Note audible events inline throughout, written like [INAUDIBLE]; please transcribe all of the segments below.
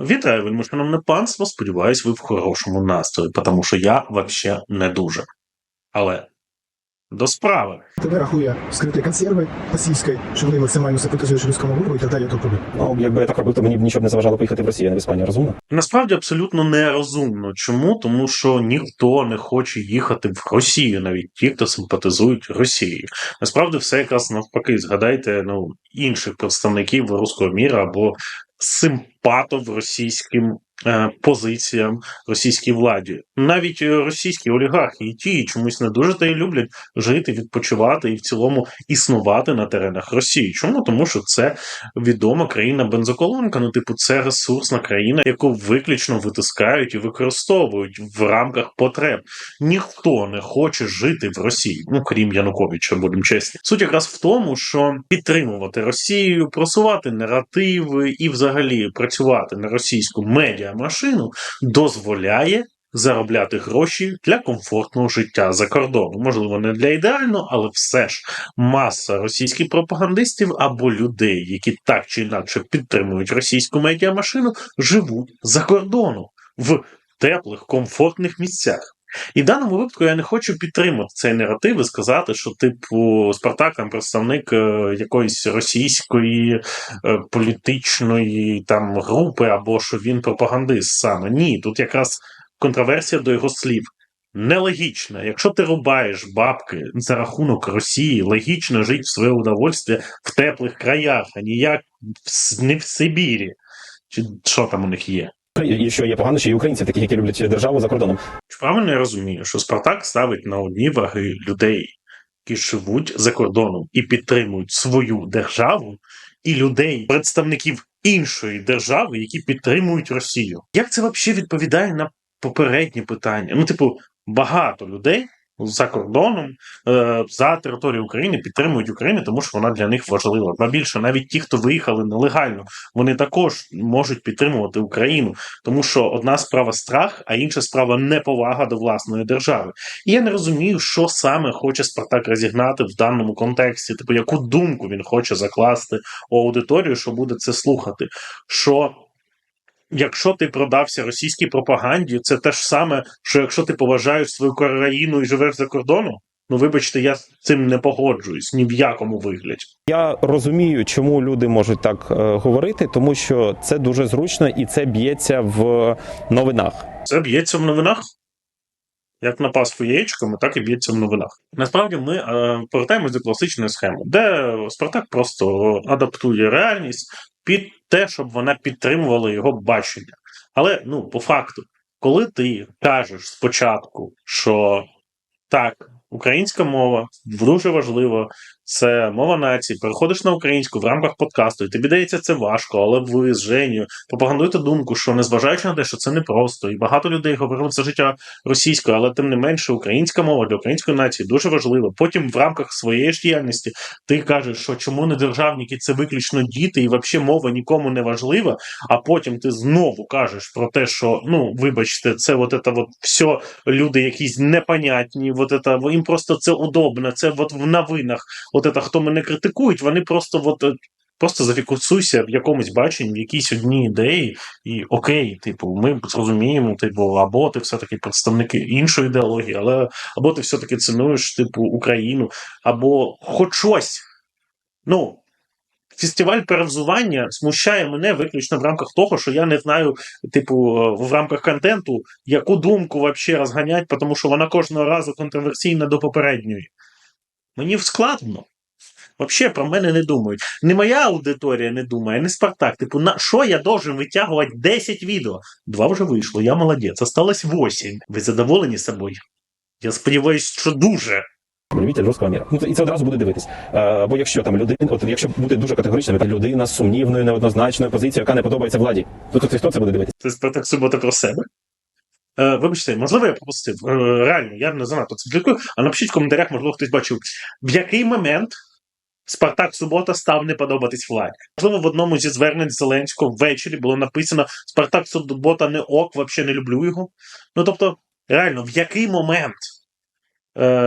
Вітаю, вельми шановне панство. Сподіваюсь, ви в хорошому настрої, тому що я вообще не дуже. Але до справи. ТВ рахує скриті консерви російської, що вони максимально симпатизують руському миру і так далі. Тобто Ну, якби я так робив, то мені б нічого б не заважало поїхати в Росію, а не в Іспанію. Розумно? Насправді абсолютно нерозумно. Чому? Тому що ніхто не хоче їхати в Росію, навіть ті, хто симпатизують Росії. Насправді, все якраз навпаки. Згадайте ну, інших представників руського міра або симпатов російським позиціям російській владі. Навіть е, російські олігархи і ті чомусь не дуже та й люблять жити, відпочивати і в цілому існувати на теренах Росії. Чому? Тому що це відома країна бензоколонка. Ну, типу, це ресурсна країна, яку виключно витискають і використовують в рамках потреб. Ніхто не хоче жити в Росії, ну крім Януковича, будемо чесні. Суть якраз в тому, що підтримувати Росію, просувати наративи і взагалі працювати на російську медіамашину дозволяє. Заробляти гроші для комфортного життя за кордоном. Можливо, не для ідеального, але все ж маса російських пропагандистів або людей, які так чи інакше підтримують російську медіамашину, живуть за кордоном в теплих, комфортних місцях. І в даному випадку я не хочу підтримати цей наратив і сказати, що, типу, Спартак там представник е, якоїсь російської е, політичної там групи, або що він пропагандист саме. Ні, тут якраз контроверсія до його слів. Нелогічно, якщо ти рубаєш бабки за рахунок Росії, логічно жити в своє удовольствие в теплих краях, а ніяк не в Сибірі. Чи що там у них є? І що є погано, що є українці, такі, які люблять державу за кордоном. Чи правильно я розумію, що Спартак ставить на одні ваги людей, які живуть за кордоном і підтримують свою державу, і людей, представників іншої держави, які підтримують Росію? Як це взагалі відповідає на попереднє питання? Ну, типу, багато людей. За кордоном е, за територією України підтримують Україну, тому що вона для них важлива. Ба більше навіть ті, хто виїхали нелегально, вони також можуть підтримувати Україну, тому що одна справа страх, а інша справа неповага до власної держави. І я не розумію, що саме хоче Спартак розігнати в даному контексті, типу яку думку він хоче закласти у аудиторію, що буде це слухати. Що Якщо ти продався російській пропаганді, це те ж саме, що якщо ти поважаєш свою країну і живеш за кордоном, ну вибачте, я з цим не погоджуюсь ні в якому вигляді. Я розумію, чому люди можуть так е, говорити, тому що це дуже зручно і це б'ється в новинах. Це б'ється в новинах. Як на паску яєчками, так і б'ється в новинах. Насправді ми е, повертаємось до класичної схеми, де Спартак просто адаптує реальність під те, щоб вона підтримувала його бачення. Але ну, по факту, коли ти кажеш спочатку, що так, українська мова дуже важлива, це мова нації, переходиш на українську в рамках подкасту, і тобі дається це важко, але ви з Женю пропагандуєте думку, що незважаючи на те, що це непросто, і багато людей говорили все життя російською, але тим не менше українська мова для української нації дуже важлива. Потім в рамках своєї ж діяльності ти кажеш, що чому не державники це виключно діти, і взагалі мова нікому не важлива. А потім ти знову кажеш про те, що ну вибачте, це от это от все люди якісь непонятні, от это, їм просто це удобно. Це от в новинах. От це, хто мене критикують, вони просто от. е, Просто зафіксуйся в якомусь баченні, в якійсь одній ідеї, і окей, типу, ми зрозуміємо, типу, або ти все-таки представники іншої ідеології, але або ти все-таки цінуєш, типу, Україну, або хоч щось. Ну, фестиваль перевзування смущає мене виключно в рамках того, що я не знаю, типу, в рамках контенту, яку думку вообще розганять, тому що вона кожного разу контроверсійна до попередньої. Мені складно. Вообще про мене не думають. Не моя аудиторія не думає, не Спартак. Типу, на що я должен витягувати 10 відео? Два вже вийшло, я молодець. Осталось 8. Ви задоволені собою? Я сподіваюся, що дуже. Любитель руського міра. Ну і це одразу буде дивитись. Е, Бо якщо там людина, от якщо бути дуже категоричним, людина з сумнівною, неоднозначною позицією, яка не подобається владі, то тут хто це буде дивитись? Це Спартак субота про себе. Е, вибачте, можливо, я пропустив. Е, реально, я не занадто це слідкую. А напишіть в коментарях, можливо, хтось бачив, в який момент Спартак Субота став не подобатись владі. Можливо, в одному зі звернень Зеленського ввечері було написано Спартак Субота не ок, взагалі не люблю його. Ну тобто, реально, в який момент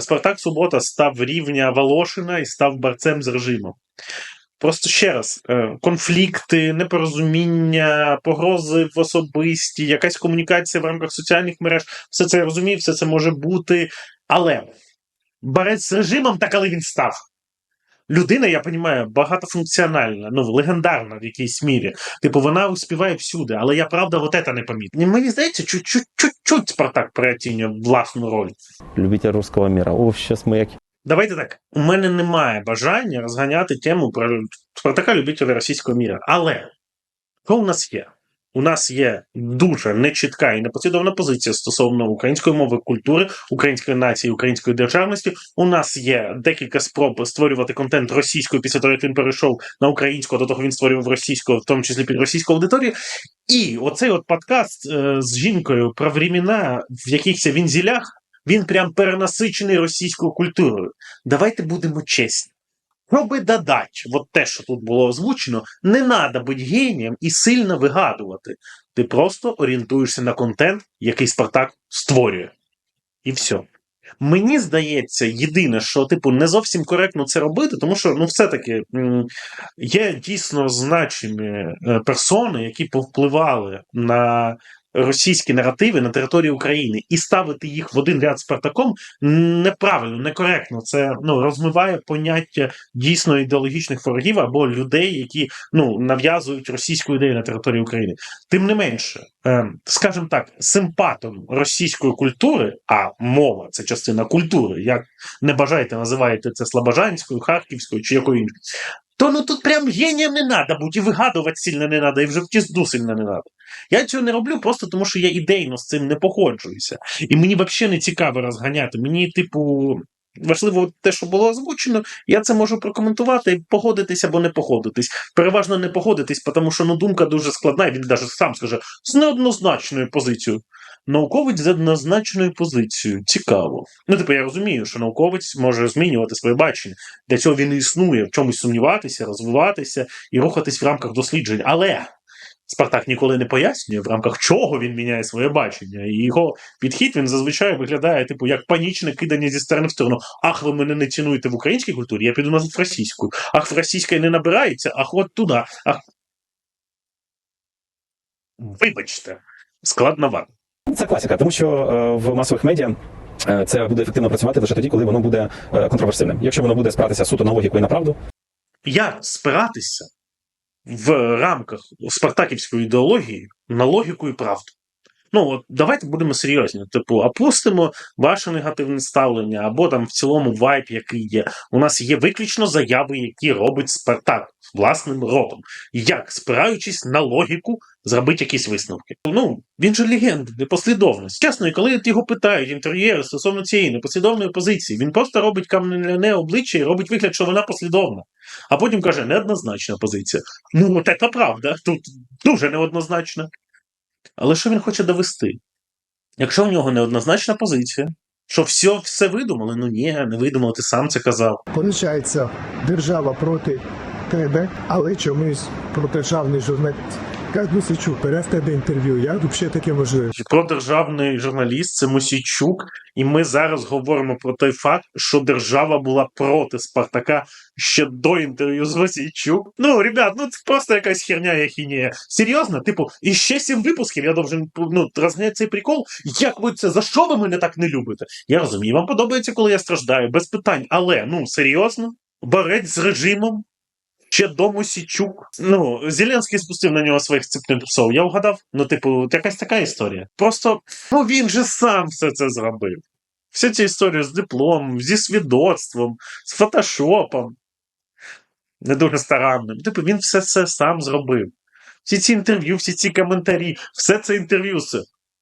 Спартак Субота став рівня Волошина і став борцем з режимом? Просто ще раз, е, конфлікти, непорозуміння, погрози в особисті, якась комунікація в рамках соціальних мереж, все це я розумію, все це може бути. Але борець з режимом, так але він став. Людина, я розумію, багатофункціональна, ну, легендарна в якійсь мірі. Типу, вона успіває всюди, але я правда от це не помітив. Мені здається, чуть-чуть Спартак переоцінює власну роль. Любитель русского мира. О, сейчас мы як Давайте так. У мене немає бажання розганяти тему про Спартака любителя російського міра. Але що у нас є? У нас є дуже нечітка і непослідовна позиція стосовно української мови, культури, української нації, української державності. У нас є декілька спроб створювати контент російською після того, як він перейшов на українську, до того він створював російською, в тому числі під російську аудиторію. І оцей от подкаст е, з жінкою про времена в якихось вінзілях, він прям перенасичений російською культурою. Давайте будемо чесні. Щоби додати от те, що тут було озвучено, не треба бути генієм і сильно вигадувати. Ти просто орієнтуєшся на контент, який Спартак створює. І все. Мені здається, єдине, що типу не зовсім коректно це робити, тому що ну, все-таки є дійсно значимі е, персони, які повпливали на російські наративи на території України, і ставити їх в один ряд з Спартаком неправильно, некоректно. Це ну розмиває поняття дійсно ідеологічних ворогів або людей, які ну нав'язують російську ідею на території України. Тим не менше, е, скажімо так, симпатом російської культури, а мова це частина культури. Як не бажаєте, називаєте це слабожанською, харківською чи якою іншою. То ну тут прям генієм не треба бути, і вигадувати сильно не треба, і вже в сильно не треба. Я цього не роблю просто тому, що я ідейно з цим не погоджуюся. І мені взагалі не цікаво розганяти. Мені, типу, важливо те, що було озвучено, я це можу прокоментувати погодитись або не погодитись. Переважно не погодитись, тому що ну, думка дуже складна, і він навіть сам скаже з неоднозначною позицією. Науковець з однозначною позицією. Цікаво. Ну, типу, я розумію, що науковець може змінювати своє бачення. Для цього він і існує, в чомусь сумніватися, розвиватися і рухатись в рамках досліджень. Але Спартак ніколи не пояснює, в рамках чого він міняє своє бачення. І його підхід він зазвичай виглядає, типу, як панічне кидання зі сторони в сторону. Ах, ви мене не цінуєте в українській культурі, я піду назад в російську. Ах, в російській не набирається, ах, от туди. Ах. Вибачте, складновато. Це класика, тому що е, в масових медіа. е, Це буде ефективно працювати лише тоді, коли воно буде е, контроверсивним. Якщо воно буде спиратися суто на логіку і на правду, Як спиратися в рамках спартаківської ідеології на логіку і правду? Ну, от давайте будемо серйозні. Типу, опустимо ваше негативне ставлення, або там в цілому вайб, який є. У нас є виключно заяви, які робить Спартак власним ротом. Як, спираючись на логіку, зробити якісь висновки. Ну, він же легенда, непослідовність. Чесно, і коли його питають інтер'єри стосовно цієї непослідовної позиції, він просто робить кам'яне обличчя і робить вигляд, що вона послідовна. А потім каже, неоднозначна позиція. Ну, от це правда, тут дуже неоднозначна. Але що він хоче довести? Якщо в нього неоднозначна позиція, що все, все видумали, ну ні, не видумали, ти сам це казав. Поручається держава проти тебе, але чомусь протижавний журналіст. Як Мусичук бере в тебе інтерв'ю, як взагалі таке можливо? Про державний журналіст це Мосійчук, і ми зараз говоримо про той факт, що держава була проти Спартака ще до інтерв'ю з Мосійчук. Ну, ребят, ну це просто якась херня яхінія. Серйозно, типу, і ще сім випусків я должен ну, розганяти цей прикол. Як ви це? За що ви мене так не любите? Я розумію, вам подобається, коли я страждаю, без питань. Але ну серйозно, борець з режимом. Ще до Мосійчук. Ну, Зеленський спустив на нього своїх цепних псов. Я вгадав. Ну, типу, якась така історія. Просто ну він же сам все це зробив. Всі ці історії з дипломом, зі свідоцтвом, з фотошопом. Не дуже старанним. Типу, він все це сам зробив. Всі ці інтерв'ю, всі ці коментарі, все це інтерв'ю.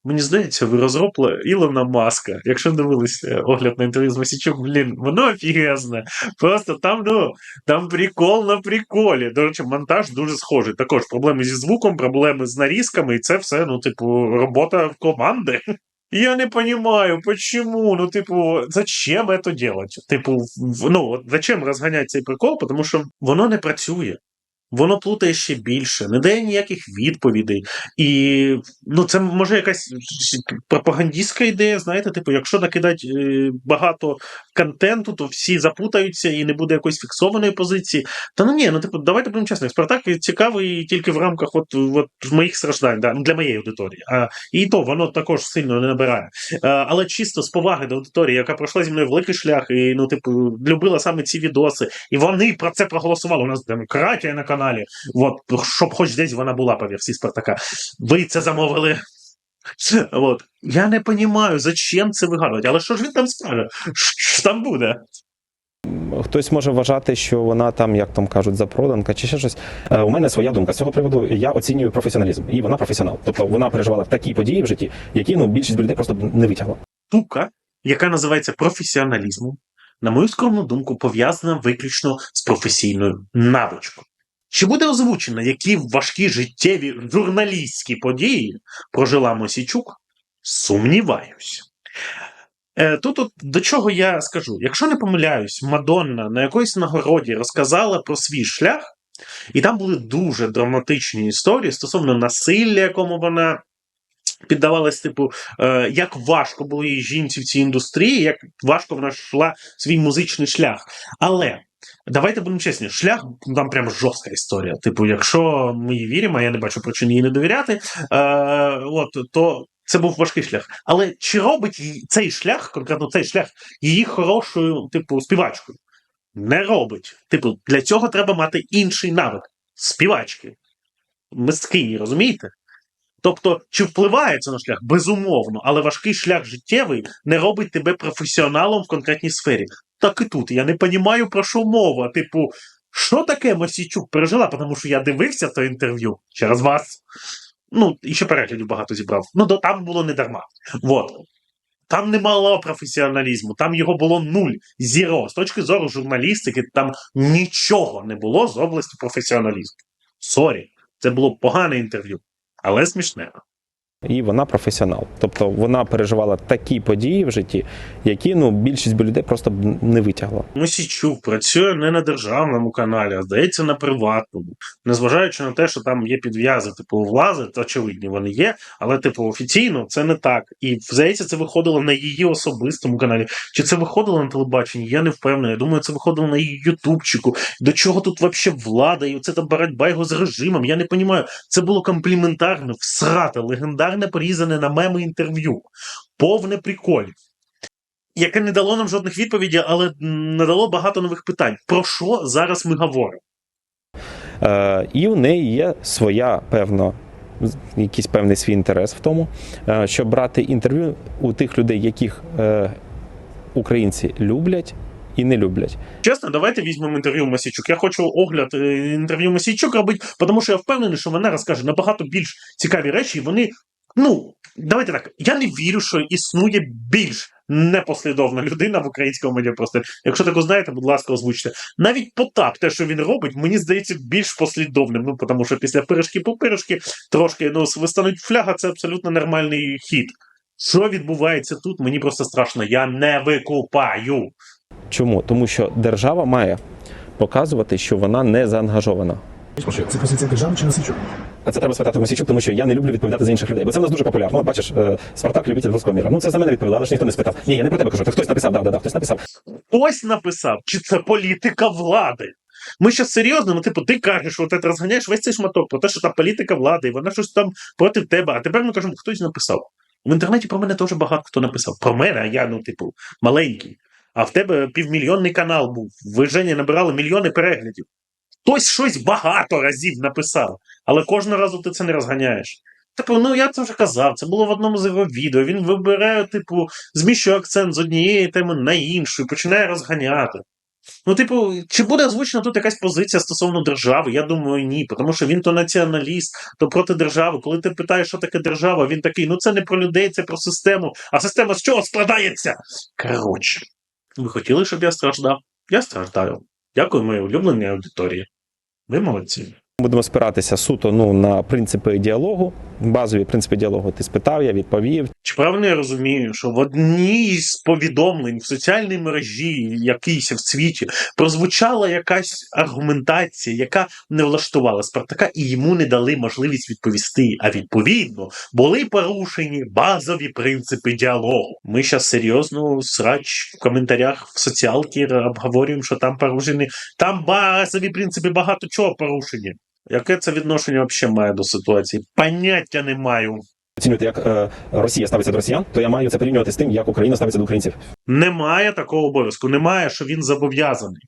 Мені здається, ви розробили Ілона Маска. Якщо дивилися огляд на інтерв'ю з Масічук, блін, воно офігезне. Просто там, ну, там прикол на приколі. До речі, монтаж дуже схожий. Також проблеми зі звуком, проблеми з нарізками, і це все, ну, типу, робота команди. [LAUGHS] Я не понимаю, почему, ну, типу, зачем это делать? Типу, ну, зачем розганяти цей прикол, тому що воно не працює. Воно плутає ще більше, не дає ніяких відповідей. І ну, це може якась пропагандистська ідея, знаєте, типу, якщо накидати е, багато контенту, то всі запутаються і не буде якоїсь фіксованої позиції. Та ну ні, ну типу, давайте будемо чесними. Спартак цікавий тільки в рамках от, от моїх страждань, да, для моєї аудиторії. А, і то воно також сильно не набирає. А, але чисто з поваги до аудиторії, яка пройшла зі мною великий шлях, і ну, типу, любила саме ці відоси, і вони про це проголосували. У нас демократія на каналі. От, щоб хоч десь вона була по версії Спартака. Ви це замовили. От. Я не розумію, зачем це вигадувати. Але що ж він там скаже? Що там буде? Хтось може вважати, що вона там, як там кажуть, запроданка чи ще щось. Е, У мене своя думка з цього приводу. Я оцінюю професіоналізм, і вона професіонал. Тобто вона переживала такі події в житті, які ну більшість людей просто не витягла. штука, яка називається професіоналізмом, на мою скромну думку, пов'язана виключно з професійною навичкою. Чи буде озвучено, які важкі життєві журналістські події прожила Мосійчук? Сумніваюсь. Е, Тут от, до чого я скажу: якщо не помиляюсь, Мадонна на якоїсь нагороді розказала про свій шлях, і там були дуже драматичні історії стосовно насилля, якому вона піддавалась, типу, е, як важко було їй жінці в цій індустрії, як важко вона йшла свій музичний шлях. Але давайте будемо чесні, шлях там прям жорстка історія. Типу, якщо ми їй віримо, а я не бачу причин їй не довіряти, е, от, то це був важкий шлях. Але чи робить цей шлях, конкретно цей шлях, її хорошою, типу, співачкою? Не робить. Типу, для цього треба мати інший навик співачки. Мисткині, розумієте? Тобто, чи впливає це на шлях? Безумовно, але важкий шлях життєвий не робить тебе професіоналом в конкретній сфері. Так і тут. Я не розумію, про що мова. Типу, що таке Мосійчук пережила? Тому що я дивився це інтерв'ю через вас. Ну, і ще переглядів багато зібрав. Ну, то там було не дарма. Вот. Там не мало професіоналізму, там його було нуль, зіро. З точки зору журналістики, там нічого не було з області професіоналізму. Сорі, це було погане інтерв'ю, але смішне. І вона професіонал. Тобто вона переживала такі події в житті, які ну більшість би людей просто б не витягла. Мосійчук працює не на державному каналі, а здається, на приватному. Незважаючи на те, що там є підв'язи, типу влази, то очевидні вони є, але, типу, офіційно це не так. І здається, це виходило на її особистому каналі. Чи це виходило на телебаченні? Я не впевнений. Я думаю, це виходило на її ютубчику. До чого тут взагалі влада? І оце там боротьба його з режимом. Я не розумію. Це було компліментарне, всрате, легендарне, порізане на меми інтерв'ю. Повне приколів. Яке не дало нам жодних відповідей, але надало багато нових питань. Про що зараз ми говоримо? Е, і в неї є своя певна. Якийсь певний свій інтерес в тому, е, щоб брати інтерв'ю у тих людей, яких е, українці люблять і не люблять. Чесно, давайте візьмемо інтерв'ю Масійчук. Я хочу огляд е, інтерв'ю Масійчук робити, тому що я впевнений, що вона розкаже набагато більш цікаві речі, і вони. Ну, давайте так. Я не вірю, що існує більш непослідовна людина в українському медіапросторі. Якщо таку знаєте, будь ласка, озвучте. Навіть Потап, те, що він робить, мені здається більш послідовним. Ну, тому що після пирожки по пирожки трошки ну, вистануть фляга, це абсолютно нормальний хід. Що відбувається тут, мені просто страшно. Я не викупаю. Чому? Тому що держава має показувати, що вона не заангажована. Це позиція держави чи Мосійчук? А це треба спитати Мосійчук, тому що я не люблю відповідати за інших людей. Бо це в нас дуже популярно. От бачиш, е, Спартак любитель руського міра. Ну це за мене відповіла, але ж ніхто не спитав. Ні, я не про тебе кажу. Та хтось написав, да, да, да, хтось написав. хтось написав, чи це політика влади. Ми що серйозно, ну типу, ти кажеш, що ти розганяєш весь цей шматок про те, що там політика влади, і вона щось там проти тебе. А тепер ми кажемо, хтось написав. В інтернеті про мене теж багато хто написав. Про мене, а я, ну, типу, маленький. А в тебе півмільйонний канал був. Ви Жені набирали мільйони переглядів. Хтось щось багато разів написав, але кожного разу ти це не розганяєш. Типу, ну я це вже казав, це було в одному з його відео. Він вибирає, типу, зміщує акцент з однієї теми на іншу і починає розганяти. Ну, типу, чи буде озвучена тут якась позиція стосовно держави? Я думаю, ні. Тому що він то націоналіст, то проти держави. Коли ти питаєш, що таке держава, він такий: ну це не про людей, це про систему. А система з чого складається? Коротше, ви хотіли, щоб я страждав? Я страждаю. Дякую моїй улюбленій аудиторії. Ви молодці. Будемо спиратися суто ну, на принципи діалогу. Базові принципи діалогу ти спитав, я відповів. Чи правильно я розумію, що в одній з повідомлень в соціальній мережі якійсь в світі прозвучала якась аргументація, яка не влаштувала Спартака, і йому не дали можливість відповісти. А відповідно були порушені базові принципи діалогу. Ми зараз серйозно срач в коментарях в соціалки обговорюємо, що там порушені. Там базові принципи багато чого порушені. Яке це відношення взагалі має до ситуації? Поняття не маю. Оцінювати, як е, Росія ставиться до росіян, то я маю це порівнювати з тим, як Україна ставиться до українців. Немає такого обов'язку, немає, що він зобов'язаний.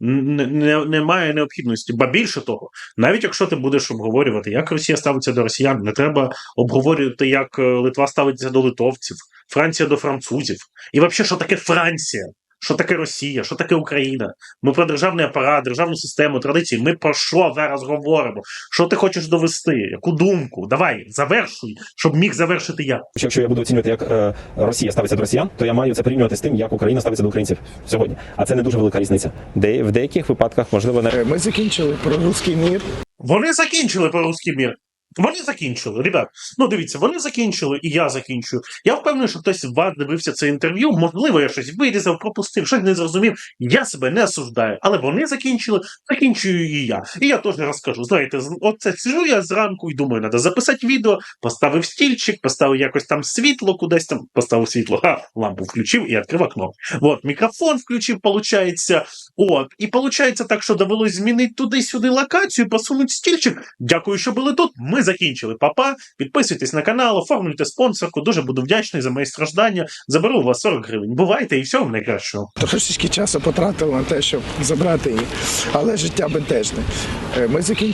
Не, немає необхідності. Ба більше того, навіть якщо ти будеш обговорювати, як Росія ставиться до росіян, не треба обговорювати, як е, Литва ставиться до литовців, Франція до французів. І взагалі, що таке Франція? Що таке Росія? Що таке Україна? Ми про державний апарат, державну систему, традиції. Ми про що зараз говоримо? Що ти хочеш довести? Яку думку? Давай, завершуй, щоб міг завершити я. Якщо я буду оцінювати, як е, Росія ставиться до росіян, то я маю це порівнювати з тим, як Україна ставиться до українців сьогодні. А це не дуже велика різниця. Де в деяких випадках можливо не Ми закінчили про русський мір. Вони закінчили про русський мір. Вони закінчили, ребят. Ну дивіться, вони закінчили, і я закінчую. Я впевнений, що хтось з вас дивився це інтерв'ю. Можливо, я щось вирізав, пропустив, щось не зрозумів. Я себе не осуждаю. Але вони закінчили, закінчую і я. І я теж розкажу. Знаєте, оце сижу я зранку і думаю, треба записати відео, поставив стільчик, поставив якось там світло, кудись там поставив світло, ха, лампу включив і відкрив окно. От, мікрофон включив, получається. От, і получається так, що довелось змінити туди-сюди локацію, посунути стільчик. Дякую, що були тут. Ми закінчили. Папа, підписуйтесь на канал, оформлюйте спонсорку. Дуже буду вдячний за мої страждання. Заберу у вас 40 гривень. Бувайте і всього найкращого. Трошечки часу потратили на те, щоб забрати її, але життя бентежне. Е, Ми закінчили.